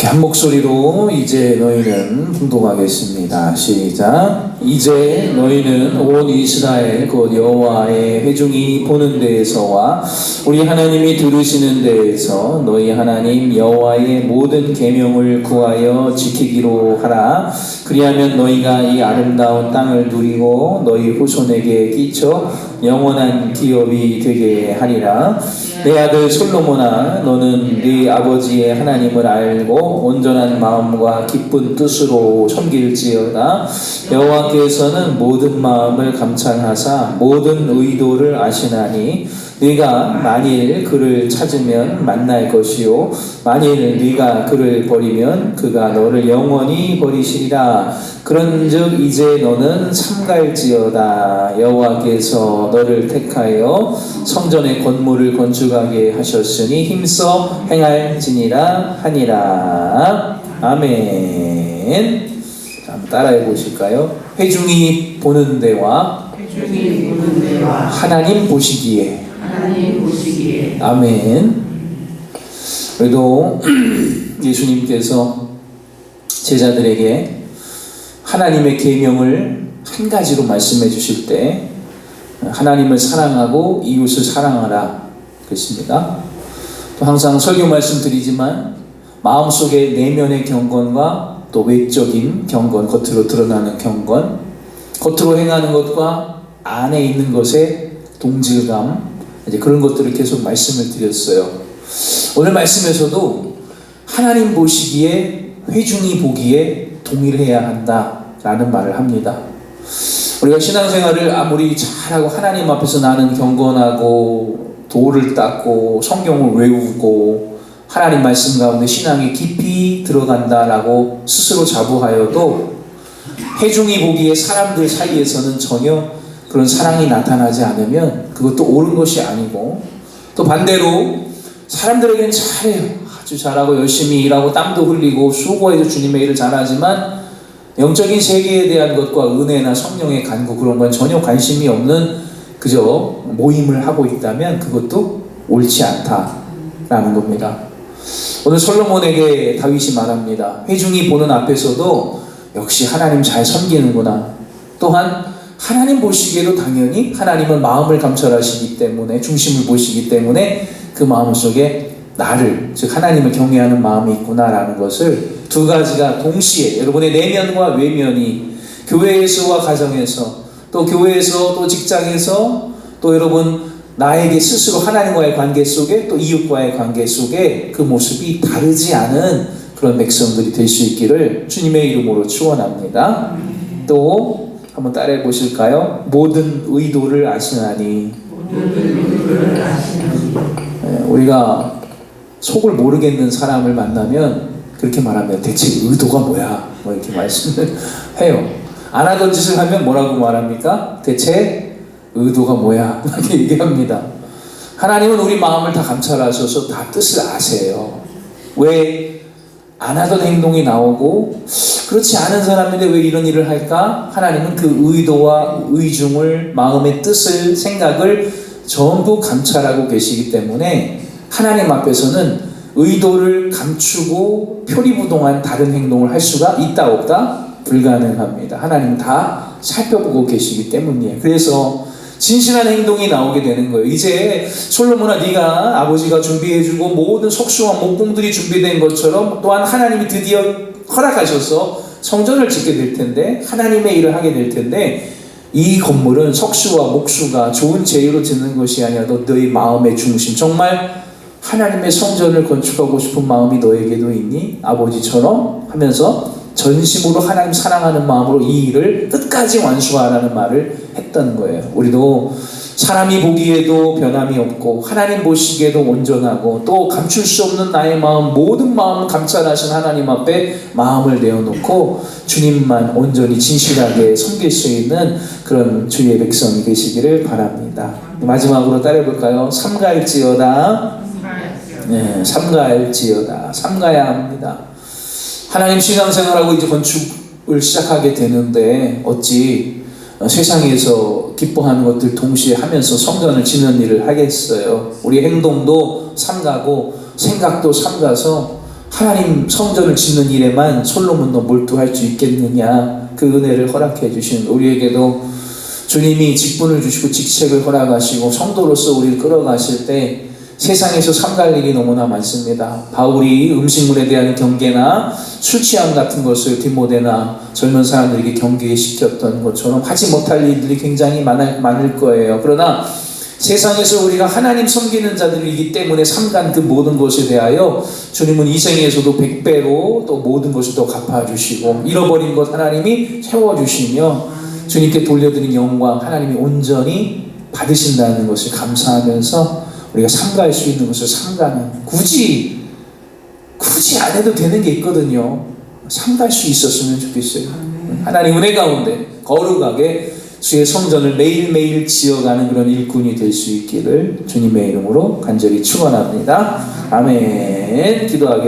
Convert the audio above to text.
이렇게 한 목소리로 이제 너희는 분동하겠습니다. 시작. 이제 너희는 온 이스라엘 곧 여호와의 회중이 보는 데에서와 우리 하나님이 들으시는 데에서 너희 하나님 여호와의 모든 계명을 구하여 지키기로 하라. 그리하면 너희가 이 아름다운 땅을 누리고 너희 후손에게 끼쳐 영원한 기업이 되게 하리라. 내 아들 솔로몬아 너는 네 아버지의 하나님을 알고 온전한 마음과 기쁜 뜻으로 섬길지어다. 여호와께서는 모든 마음을 감찰하사 모든 의도를 아시나니 네가 만일 그를 찾으면 만날 것이요 만일 네가 그를 버리면 그가 너를 영원히 버리시리라. 그런즉 이제 너는 삼갈지어다. 여호와께서 너를 택하여 성전의 건물을 건축하게 하셨으니 힘써 행할지니라 하니라. 아멘. 한번 따라해 보실까요? 회중이 보는 데와 회중이 보는 데와 하나님 보시기에. 하나님 보시기에. 아멘. 그래도 예수님께서 제자들에게 하나님의 계명을 한 가지로 말씀해 주실 때 하나님을 사랑하고 이웃을 사랑하라 그랬습니다. 또 항상 설교 말씀드리지만 마음속의 내면의 경건과 또 외적인 경건, 겉으로 드러나는 경건, 겉으로 행하는 것과 안에 있는 것의 동질감, 이제 그런 것들을 계속 말씀을 드렸어요. 오늘 말씀에서도 하나님 보시기에 회중이 보기에 동일해야 한다라는 말을 합니다. 우리가 신앙생활을 아무리 잘하고 하나님 앞에서 나는 경건하고 도를 닦고 성경을 외우고 하나님 말씀 가운데 신앙이 깊이 들어간다라고 스스로 자부하여도 회중이 보기에 사람들 사이에서는 전혀 그런 사랑이 나타나지 않으면 그것도 옳은 것이 아니고 또 반대로 사람들에겐 잘해요. 아주 잘하고 열심히 일하고 땀도 흘리고 수고해서 주님의 일을 잘하지만 영적인 세계에 대한 것과 은혜나 성령의 간구 그런 건 전혀 관심이 없는 그저 모임을 하고 있다면 그것도 옳지 않다라는 겁니다. 오늘 솔로몬에게 다윗이 말합니다. 회중이 보는 앞에서도 역시 하나님 잘 섬기는구나. 또한 하나님 보시기에도 당연히 하나님은 마음을 감찰하시기 때문에 중심을 보시기 때문에 그 마음 속에 나를 즉 하나님을 경외하는 마음이 있구나라는 것을 두 가지가 동시에 여러분의 내면과 외면이 교회에서와 가정에서 또 교회에서 또 직장에서 또 여러분 나에게 스스로 하나님과의 관계 속에 또 이웃과의 관계 속에 그 모습이 다르지 않은 그런 백성들이 될 수 있기를 주님의 이름으로 축원합니다. 또 한번 따라해 보실까요? 모든 의도를 아시나니 모든 아시나니 예, 우리가 속을 모르겠는 사람을 만나면 그렇게 말하면 대체 의도가 뭐야? 뭐 이렇게 말씀을 해요. 안 하던 짓을 하면 뭐라고 말합니까? 대체 의도가 뭐야? 이렇게 얘기합니다. 하나님은 우리 마음을 다 감찰하셔서 다 뜻을 아세요. 왜 안 하던 행동이 나오고 그렇지 않은 사람인데 왜 이런 일을 할까? 하나님은 그 의도와 의중을 마음의 뜻을 생각을 전부 감찰하고 계시기 때문에 하나님 앞에서는 의도를 감추고 표리부동한 다른 행동을 할 수가 있다 없다 불가능합니다. 하나님 다 살펴보고 계시기 때문이에요. 그래서 진실한 행동이 나오게 되는 거예요. 이제 솔로몬아 네가 아버지가 준비해주고 모든 속수와 목공들이 준비된 것처럼 또한 하나님이 드디어 허락하셔서 성전을 짓게 될 텐데 하나님의 일을 하게 될 텐데 이 건물은 석수와 목수가 좋은 재료로 짓는 것이 아니라 너의 마음의 중심 정말 하나님의 성전을 건축하고 싶은 마음이 너에게도 있니? 아버지처럼 하면서 전심으로 하나님 사랑하는 마음으로 이 일을 끝까지 완수하라는 말을 했던 거예요. 우리도 사람이 보기에도 변함이 없고 하나님 보시기에도 온전하고 또 감출 수 없는 나의 마음 모든 마음을 감찰하신 하나님 앞에 마음을 내어놓고 주님만 온전히 진실하게 섬길 수 있는 그런 주의 백성이 되시기를 바랍니다. 마지막으로 따라해볼까요? 삼가일지어다 네, 삼가할지어다. 삼가야 합니다. 하나님 신앙생활하고 이제 건축을 시작하게 되는데 어찌 세상에서 기뻐하는 것들 동시에 하면서 성전을 짓는 일을 하겠어요. 우리 행동도 삼가고 생각도 삼가서 하나님 성전을 짓는 일에만 솔로몬도 몰두할 수 있겠느냐 그 은혜를 허락해 주신 우리에게도 주님이 직분을 주시고 직책을 허락하시고 성도로서 우리를 끌어가실 때 세상에서 삼갈 일이 너무나 많습니다. 바울이 음식물에 대한 경계나 술 취함 같은 것을 디모데나 젊은 사람들에게 경계시켰던 것처럼 하지 못할 일들이 굉장히 많을, 많을 거예요. 그러나 세상에서 우리가 하나님 섬기는 자들이기 때문에 삼간 그 모든 것에 대하여 주님은 이 생에서도 백배로 또 모든 것을 또 갚아주시고 잃어버린 것 하나님이 채워주시며 주님께 돌려드린 영광 하나님이 온전히 받으신다는 것을 감사하면서 우리가 삼가할 수 있는 것을 삼가는 굳이 굳이 안 해도 되는 게 있거든요. 삼갈 수 있었으면 좋겠어요. 하나님 은혜 가운데 거룩하게 주의 성전을 매일매일 지어가는 그런 일꾼이 될 수 있기를 주님의 이름으로 간절히 축원합니다. 아멘. 기도하겠습니다.